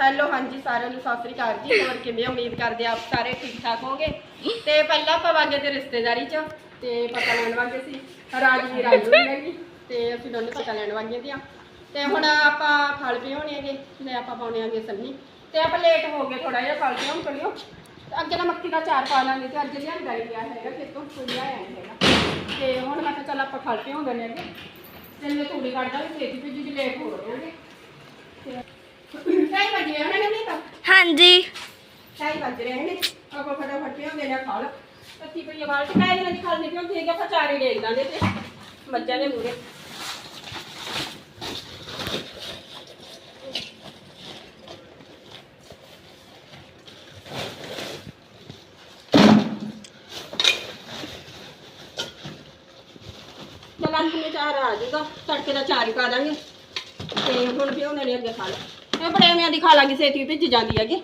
Hello ਹਾਂਜੀ, ਸਾਰਿਆਂ ਨੂੰ ਸਤਿ ਸ੍ਰੀ ਅਕਾਲ ਜੀ। ਹੋਰ ਕਿਵੇਂ? ਉਮੀਦ ਕਰਦੇ ਆਪ ਸਾਰੇ ਠੀਕ ਠਾਕ ਹੋਗੇ ਤੇ ਪਹਿਲਾਂ ਆਪਾਂ ਵਾਗੇ ਤੇ ਰਿਸ਼ਤੇਦਾਰੀ ਚ, ਤੇ ਪਤਾ ਲੈਣ ਵਾਗੇ ਸੀ, ਰਾਜਵੀਰ ਆਈ ਹੈਗੀ ਤੇ ਅਸੀਂ ਦੋਨੇ ਪਤਾ ਲੈਣ ਵਾਗੀਆਂ ਦੀਆਂ ਤੇ ਹੁਣ ਆਪਾਂ ਖਲ ਪੀ ਹੋਣੇ ਹੈਗੇ ਤੇ ਆਪਾਂ ਪਾਉਣੇ ਆਗੇ ਸੰਨੀ। ਤੇ ਆਪਾਂ ਲੇਟ ਹੋ ਗਏ ਥੋੜਾ ਜਿਹਾ ਖਲ ਪਿਓ ਕਰਿਓ ਅੱਗੇ ਨਾ ਮੱਕੀ ਦਾ ਚਾਰ ਪਾ ਲਾਂਗੇ ਤੇ ਅੱਜ ਲਿਆਂਦਾ ਹੀ ਗਿਆ ਹੈਗਾ, ਖੇਤੋਂ ਕੁੜੀਆ ਆਇਆ ਹੈਗਾ। ਤੇ ਹੁਣ ਮੈਂ ਕਿਹਾ ਚੱਲ ਆਪਾਂ ਖਲ ਪਿਓ ਦਨੇ ਹੈਗੇ ਤੇ ਮੈਂ ਤੂੜੀ ਕੱਢਦਾ ਵੀ ਛੇਤੀ ਭੇਜੀ ਜੀ ਲੇਟ ਹੋ ਰਹੇ ਹੈਗੇ ਢਾਈ ਵਜੇ ਨਹੀਂ ਤਾਂ ਹਾਂਜੀ। ਢਾਈ ਵੱਜ ਰਹੇ ਨੇ। ਆਪਾਂ ਫਟਾਫਟ ਪਿਓ ਦੇ ਖਾਲ ਪਈ ਵਾਲ ਤੇ ਖਾਲ ਨਹੀਂ ਦੇ ਮੱਝਾਂ ਦੇ ਮੂਰੇ ਚਲਾਂ ਕਿੰਨੇ ਚਾਰ ਆ ਜਾਊਗਾ। ਤੜਕੇ ਦਾ ਚਾਰ ਹੀ ਪਾ ਦਾਂਗੇ। ਤੇ ਹੁਣ ਪਿਉਣੇ ਨੇ ਅੱਗੇ ਖਾ ਲਾ ਇਹ ਬੜੇਵਿਆਂ ਦੀ ਖਾ ਲਾਂਗੇ ਭਿੱਜ ਜਾਂਦੀ ਹੈਗੀ।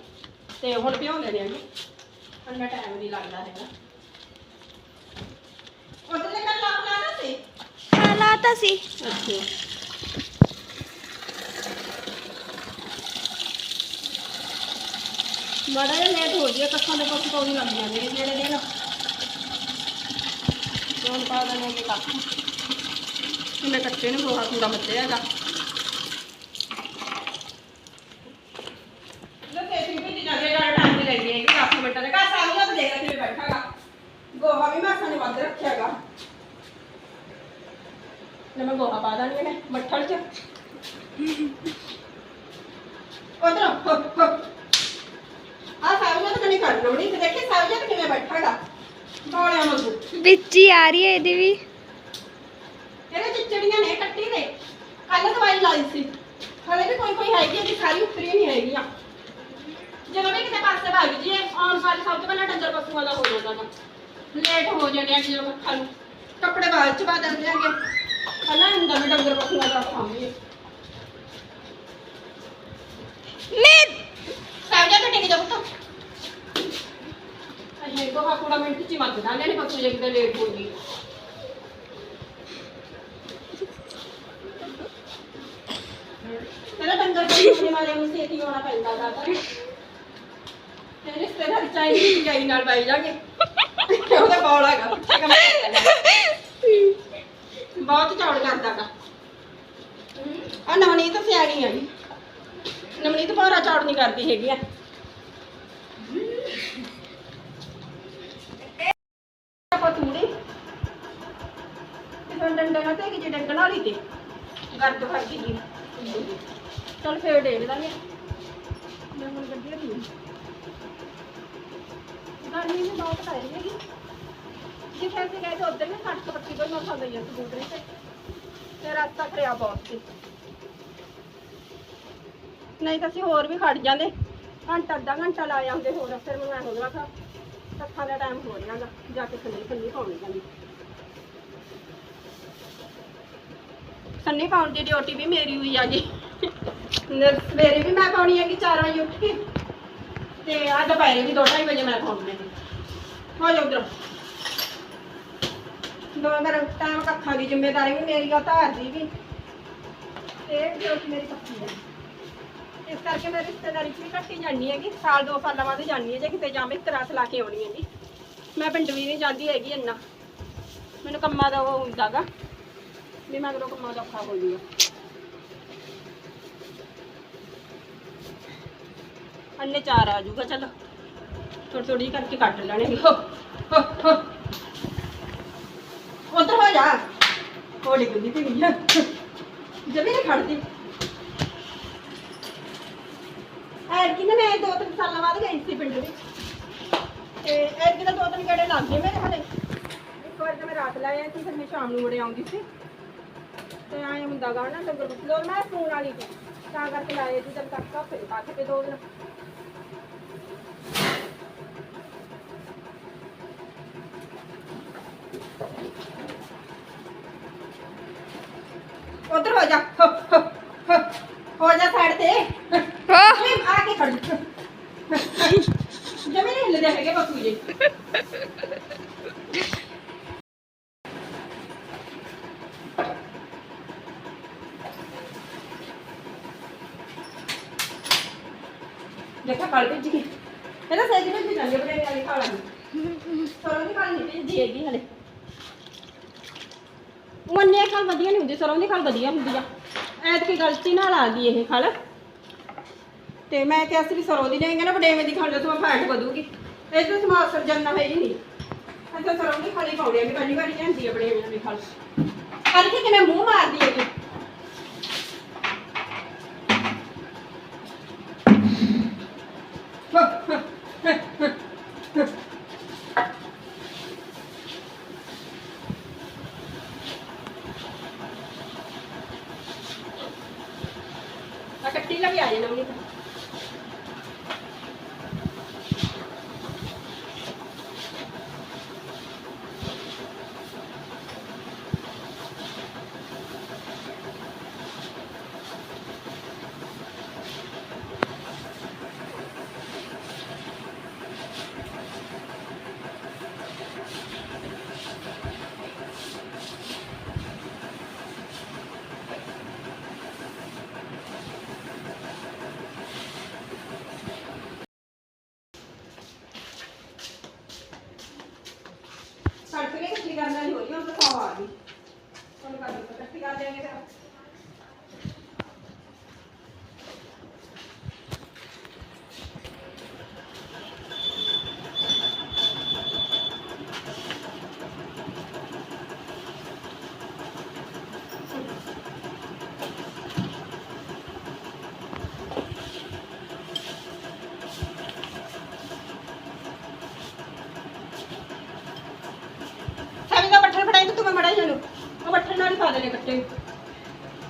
ਤੇ ਹੁਣ ਪਿਉਣੇ ਨੇ ਅੱਗੇ ਅੰਨਾ ਟਾਈਮ ਨਹੀਂ ਲੱਗਦਾ ਹੈਗਾ। ਉਹਦੇ ਨਾਲ ਲਾਪ ਲਾਣਾ ਸੀ? ਹਾਂ ਲਾਤਾ ਸੀ। ਅੱਛਾ। ਮਾੜਾ ਜਿਹਾ ਲੇਟ ਹੋ ਗਿਆ ਕੱਖਾਂ ਦੇ ਪੱਕ ਪਾਉਣੀ ਲੱਗ ਜਾਂਦੇ ਨੇ ਜਿਹੜੇ ਦਿਨ ਕੋਲ ਪਾ ਦੇਣੇ ਕਿ ਕੱਖ। ਕਿੰਨੇ ਕੱਚੇ ਨੇ ਗੋਹਾ ਕੂੜਾ ਮੱਚਿਆ ਹੈਗਾ ਲੱਤੇ ਸੀ ਵੀ ਜ਼ਿਆਦਾ ਜ਼ਿਆਦਾ ਟਾਈਮ ਨਹੀਂ ਲੱਗੀ ਹੈਗੀ 10 ਮਿੰਟਾਂ ਦੇ ਘਰ ਸਾਰੀਆਂ ਤਾਂ ਦੇਖ ਕਿਵੇਂ ਬੈਠਾਗਾ ਗੋਹਾ ਵੀ ਮਾਸਾ ਨੇ ਵੱਧ ਰੱਖਿਆਗਾ ਮੈਂ ਗੋਹਾ ਪਾ ਦਾਂਗੀ ਨੇ ਮੱਠਲ ਚ। ਉਧਰ ਆ ਸਾਰੀਆਂ ਤਾਂ ਨਹੀਂ ਕਰ ਲੋੜੀ ਤੇ ਦੇਖੇ ਸਾਰੀਆਂ ਤਾਂ ਕਿਵੇਂ ਬੈਠਾਗਾ ਬੋਲਿਆ ਮੰਗੂ ਵਿੱਚ ਹੀ ਆ ਰਹੀ ਹੈ ਇਹਦੀ ਵੀ। ਇਹਦੇ ਚਿਚੜੀਆਂ ਨੇ ਕੱਟੀ ਦੇ। ਕੱਲ ਦਵਾਈ ਲਾਈ ਸੀ। ਹਲੇ ਵੀ ਕੋਈ ਕੋਈ ਹੈਗੀ ਹੈ ਸਾਰੀ ਉਤਰੀ ਨਹੀਂ ਹੈਗੀਆਂ। ਜਦੋਂ ਵੀ ਕਿਤੇ ਪਾਸੇ ਭਾਗ ਜੀਏ ਆਉਣ ਸਾਰੀ ਸਭ ਤੋਂ ਪਹਿਲਾਂ ਡੰਗਰ ਪਸ਼ੂਆਂ ਦਾ ਹੋ ਜਾਂਦਾ ਗਾ ਲੇਟ ਹੋ ਜਾਂਦੇ ਆ ਜਦੋਂ ਮੱਖਾਂ ਨੂੰ। ਕੱਪੜੇ ਬਾਅਦ ਚ ਪਾ ਦਿੰਦੇ ਆਂਗੇ ਪਹਿਲਾਂ ਹੁੰਦਾ ਵੀ ਡੰਗਰ ਪਸ਼ੂਆਂ ਦਾ ਸਾਂਭੀਏ ਮੈਂ ਸਾਹਿਬ ਜਾ ਟਿਕ ਜਾ ਪੁੱਤ। ਅਜੇ ਕੋ ਹਾਕੂੜਾ ਮਿੰਟ ਚ ਮੱਤ ਦਾਂਗੇ ਨੇ ਪਸ਼ੂ ਜੇ ਕਿਤੇ ਲੇਟ ਹੋ ਗਈ ਤੇਰਾ ਡੰਗਰ ਪਸ਼ੂ ਵਾਲੇ ਨੂੰ ਛੇਤੀ ਆਉਣਾ ਪੈਂਦਾ ਦਾ ਤਾਂ। ਤੇ ਰਿਸ਼ਤੇਦਾਰ ਚਾਹੀਦੀ ਜਾਈ ਨਾਲ ਬਾਈ ਜਾਗੇ। ਉਹਦਾ ਬੌਲ ਹੈਗਾ? ਪੁੱਠੇ ਕੰਮ ਬਹੁਤ ਚੌੜ ਕਰਦਾ ਆ ਨਵਨੀਤ ਸਿਆਣੀ ਆ ਜੀ। ਨਵਨੀਤ ਭਾਰਾ ਚੌੜ ਨਹੀਂ ਕਰਦੀ ਹੈਗੀ ਆ। ਆਪਾਂ ਤੇ ਡੰਡਾ ਨਾ ਤੇ ਕਿ ਜੇ ਡੰਗਣ ਵਾਲੀ ਤੇ। ਗਰਦ ਫੜਦੀ ਗਈ। ਚਲ ਫੇਰ ਡੇੜ ਦਾਂਗੇ ਮੈਂ ਹੁਣ ਗੱਡੀ ਰੱਖੀ ਗਰਮੀ ਵੀ ਬਹੁਤ ਪੈ ਰਹੀ ਹੈਗੀ। ਜੇ ਫਿਰ ਅਸੀਂ ਗਏ ਤਾਂ ਉੱਧਰ ਵੀ ਸੱਟ ਪੱਕੀ ਤੋਂ ਨਾ ਖਾਂਦਾ ਹੀ ਆ ਸਕੂਟਰੀ ਤੇ। ਰਸਤਾ ਖੜਿਆ ਬਹੁਤ ਸੀ। ਨਹੀਂ ਤਾਂ ਅਸੀਂ ਹੋਰ ਵੀ ਖੜ ਜਾਂਦੇ। ਘੰਟਾ, ਅੱਧਾ ਘੰਟਾ ਲਾ ਜਾਂਦੇ ਹੋਰ, ਫਿਰ ਮੈਨੂੰ ਹੋ ਗਿਆ ਕਿ ਕੱਖਾਂ ਦਾ ਟਾਈਮ ਹੋ ਜਾਣਾ ਜਾ ਕੇ ਥੱਲੇ ਥੱਲੇ ਪਾਉਣੀ ਜਾਂਦੀ। ਸੰਨੀ ਪਾਉਣ ਦੀ ਡਿਊਟੀ ਵੀ ਮੇਰੀ ਹੋਈ ਆ ਜੀ। ਸਵੇਰੇ ਵੀ ਮੈਂ ਪਾਉਣੀ ਹੈਗੀ 4 ਵਜੇ ਉੱਠ ਕੇ। ਤੇ ਆ ਦੁਪਹਿਰੇ ਵੀ 2:30 ਵਜੇ ਮੈਂ ਪਾਉਣੀ ਹੈਗੀ। ਹੋ ਜਾ ਉਧਰ। ਦੋ ਮੇਰਾ ਟਾਈਮ ਕੱਖਾਂ ਦੀ ਜ਼ਿੰਮੇਵਾਰੀ ਵੀ ਮੇਰੀ ਆ ਧਾਰ ਦੀ ਵੀ। ਤੇ ਇਹ ਮੇਰੀ ਪੱਕੀ ਹੈ ਇਸ ਕਰਕੇ ਮੈਂ ਰਿਸ਼ਤੇਦਾਰੀ ਚ ਵੀ ਘੱਟੀ ਜਾਂਦੀ ਹੈਗੀ। ਸਾਲ ਦੋ ਸਾਲਾਂ ਬਾਅਦ ਜਾਂਦੀ ਹੈ ਜੇ ਕਿਤੇ ਜਾਵੇਂ ਇੱਕ ਲਾ ਕੇ ਆਉਣੀ ਹੈਗੀ। ਮੈਂ ਪਿੰਡ ਵੀ ਨਹੀਂ ਜਾਂਦੀ ਹੈਗੀ ਇੰਨਾ। ਮੈਨੂੰ ਕੰਮਾਂ ਦਾ ਉਹ ਹੁੰਦਾਗਾ ਵੀ ਮੈਂ ਕਿਹੜਾ ਕੰਮਾਂ ਦਾ ਔਖਾ ਹੋ ਜੂਗਾ ਅੰਨੇ ਚਾਰ ਆ ਜੂਗਾ ਚਲੋ। ਥੋੜੀ ਥੋੜੀ ਕਰਕੇ ਕੱਟ ਲੈਣੇ। ਹੋ ਉਧਰ ਹੋ ਜਾ ਹੋ ਡਿੱਗਦੀ ਤੇ ਗਈ ਜਮੀ ਨਹੀਂ ਖੜਦੀ। ਐਡ ਕਿ ਮੈਂ ਦੋ ਤਿੰਨ ਸਾਲਾਂ ਬਾਅਦ ਗਈ ਸੀ ਪਿੰਡ ਵਿੱਚ। ਤੇ ਐਡ ਕਿ ਦੋ ਤਿੰਨ ਗੇੜੇ ਲੱਗ ਗਏ ਮੇਰੇ ਹਲੇ। ਇੱਕ ਵਾਰ ਤਾਂ ਮੈਂ ਰਾਤ ਲਾਇਆ ਸੀ, ਫਿਰ ਮੈਂ ਸ਼ਾਮ ਨੂੰ ਮੁੜੇ ਆਉਂਦੀ ਸੀ। ਤੇ ਆਏ ਮੁੰਡਾ ਗਾ ਨਾ ਡੰਗਰ ਬਸਲੋ ਮੈਂ ਫੋਨ ਵਾਲੀ ਸੀ। ਤਾਂ ਕਰਕੇ ਲਾਇਆ ਸੀ ਜਦ ਤੱਕ ਫਿਰ ਕੱਟ ਕੇ ਦੋ ਦਿਨ। ਉਧਰ ਹੋ ਜਾ। ਹੋ, ਜਾ ਸਾਈਡ ਤੇ। ਆ ਕੇ ਖੜ ਜਾ। ਜਮੀ ਨਹੀਂ ਹਿੱਲਦੇ ਹੈਗੇ ਬਸੂ ਜੀ। ਦੇਖਾ ਕੱਲ ਭੇਜੀ ਇਹਦਾ ਸਹਿਜ ਭੇਜੀ ਜਾਂਦੇ ਬੜੇ ਵਾਲੀ ਖਾ ਲਾਂਗੇ ਸਰੋਂ ਦੀ ਖਾਲ ਨਹੀਂ ਭੇਜੀ ਹੈਗੀ ਹਲੇ। ਉਹਨੇ ਖਾਲ ਵਧੀਆ ਨਹੀਂ ਹੁੰਦੀ, ਸਰੋਂ ਦੀ ਖਾਲ ਵਧੀਆ ਹੁੰਦੀ ਆ। ਐਤਕੀ ਗਲਤੀ ਨਾਲ ਆ ਗਈ ਇਹ ਖਾਲ। ਤੇ ਮੈਂ ਕਿਹਾ ਸੀ ਵੀ ਸਰੋਂ ਦੀ ਲੈਂਗੇ ਨਾ ਬੜੇਵੇਂ ਦੀ ਖਾਲ ਤੋਂ ਫੈਟ ਵਧੂਗੀ। ਇਹ ਤੋਂ ਸਮਾਜ ਸਰਜਨ ਹੈ ਹੀ ਨਹੀਂ। ਅੱਛਾ ਸਰੋਂ ਦੀ ਖਾਲੀ ਪਾਉਣੀ ਆ, ਵੀ ਪਹਿਲੀ ਵਾਰੀ ਜਾਂਦੀ ਆ ਬੜੇਵੇਂ ਦੀ ਖਾਲ। ਕਰਕੇ ਕਿਵੇਂ ਮੂੰਹ ਮਾਰਦੀ ਹੈ ਸੜਕ ਨੇ ਇਕੱਠੀ ਕਰਨ ਵਾਲੀ ਹੋ ਰਹੀ ਤਾਂ ਸੌ ਆ ਗਈ। ਉਹਨੂੰ ਕਰ ਇਕੱਠੀ ਕਰ ਦੇਂਗੇ ਫਿਰ। ਨਾਲ ਹੀ ਪਾ ਦੇਣੇ ਕੱਟੇ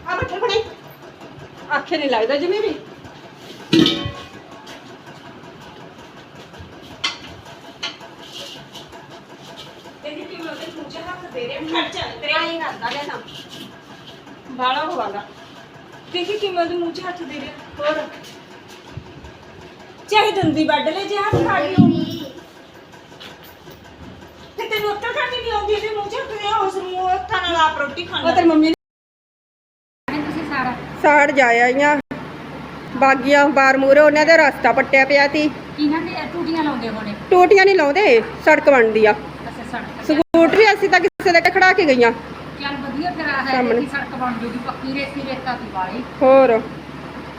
ਆ ਫੜਾਈ ਆਖੇ ਨਹੀਂ ਲੱਗਦਾ ਜਿਵੇਂ ਵੀ ਆਈ ਨਾ ਦਾ ਨਾ ਬਾਲਾ ਹੋਵਾਗਾ। ਦੇਖੀ ਕਿਵੇਂ ਦੇ ਮੂੰਹ 'ਚ ਹੱਥ ਦੇ ਰਿਹਾ ਹੋਰ। ਚਾਹੇ ਦੰਦੀ ਵੱਢ ਲੈ ਜੇ ਹੱਥ ਫੜ ਲਿਓ ਤੇ ਤੈਨੂੰ ਉੱਤਰ ਕਰਨੀ ਨਹੀਂ ਆਉਂਦੀ ਇਹਦੇ ਮੂੰਹ 'ਚ। ਹੱਥ ਦੇ ਉਸ ਆਪ ਰੋਟੀ ਉਹ ਖਾਣਾ ਤੇਰੀ ਮੰਮੀ ਤੁਸੀਂ ਸਾਰਾ। ਸਾੜ ਜਾ ਆਈਆਂ। ਬਾਗੀਆਂ ਬਾਰ ਮੂਰੇ ਉਹਨਾਂ ਦੇ ਰਸਤਾ ਪੱਟਿਆ ਪਿਆ ਸੀ। ਕਿਹਨਾਂ ਦੇ ਟੂਟੀਆਂ ਲਾਉਂਦੇ ਹੋਣੇ। ਟੋਟੀਆਂ ਨਹੀਂ ਲਾਉਂਦੇ ਸੜਕ ਬਣਦੀ ਆ। ਅੱਛਾ ਸੜਕ ਸਕੂਟਰੀ ਅਸੀਂ ਤਾਂ ਕਿਸੇ ਦੇ ਖੜਾ ਕੇ ਗਈਆਂ। ਚੱਲ ਵਧੀਆ ਫਿਰ ਆ ਹੈ ਸਾਹਮਣੇ। ਕਿ ਸੜਕ ਬਣ ਜੂਗੀ ਪੱਕੀ ਰੇਤੀ ਰੇਤਾ ਦੀ ਵਾਲੀ। ਹੋਰ?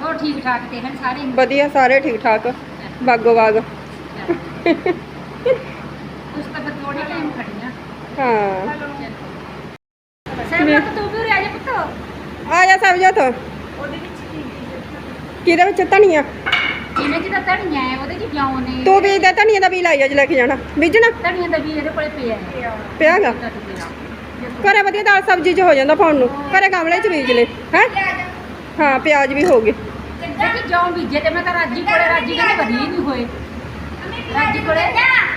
ਹੋਰ ਠੀਕ ਠਾਕ ਤੇ ਹਨ ਸਾਰੇ? ਵਧੀਆ ਸਾਰੇ ਠੀਕ ਠਾਕ ਬਾਗੋ। ਬਾਗ ਉਸ ਤਾਂ ਫਿਰ ਥੋੜੇ ਟਾਈਮ ਖੜੀਆਂ ਹਾਂ। ਸਹਿਬ ਤੂੰ ਵੀ ਰਹਿ ਜਾ ਪੁੱਤ। ਆ ਜਾ ਸਭ ਜਾ ਤੋ ਉਹਦੇ ਵਿੱਚ ਕੀ ਕਿਹਦੇ ਵਿੱਚ? ਧਨੀਆ। ਇਹਨੇ ਜਿਹਦਾ ਧਨੀਆ ਹੈ ਉਹਦੇ ਚ ਗਿਆਉ ਨੇ? ਤੂੰ ਵੀ ਇਹਦਾ ਧਨੀਆ ਦਾ ਵੀ ਲਾਈ ਅੱਜ ਲੈ ਕੇ ਜਾਣਾ। ਬੀਜਣਾ? ਧਨੀਆ ਦਾ ਵੀ ਇਹਦੇ ਕੋਲੇ ਪਿਆ ਹੈ। ਪਿਆਗਾ? ਘਰੇ ਵਧੀਆ ਦਾਲ ਸਬਜ਼ੀ ਚ ਹੋ ਜਾਂਦਾ ਪਾਉਣ ਨੂੰ। ਘਰੇ ਗਮਲੇ ਚ ਬੀਜ ਲੈ। ਹੈ? ਹਾਂ ਪਿਆਜ਼ ਵੀ ਹੋ ਗਏ। ਜੌਂ ਬੀਜੇ ਤੇ ਮੈਂ ਤਾਂ ਰਾਜੀ ਕੋਲੇ ਰਾਜੀ ਕਹਿੰਦੇ ਵਧੀਆ ਹੀ ਨਹੀਂ ਹੋਏ। ਰਾਜੀ ਕੋਲੇ।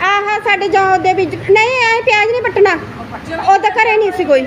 ਆਹ ਸਾਡੇ ਜੌਂ ਦੇ ਬੀਜ। ਨਹੀਂ ਐ ਪਿਆਜ਼ ਨਹੀਂ ਪੱਟਣਾ ਉਹ ਪੱਟ- ਉਹਦਾ ਘਰੇ ਨਹੀਂ ਸੀ ਕੋਈ।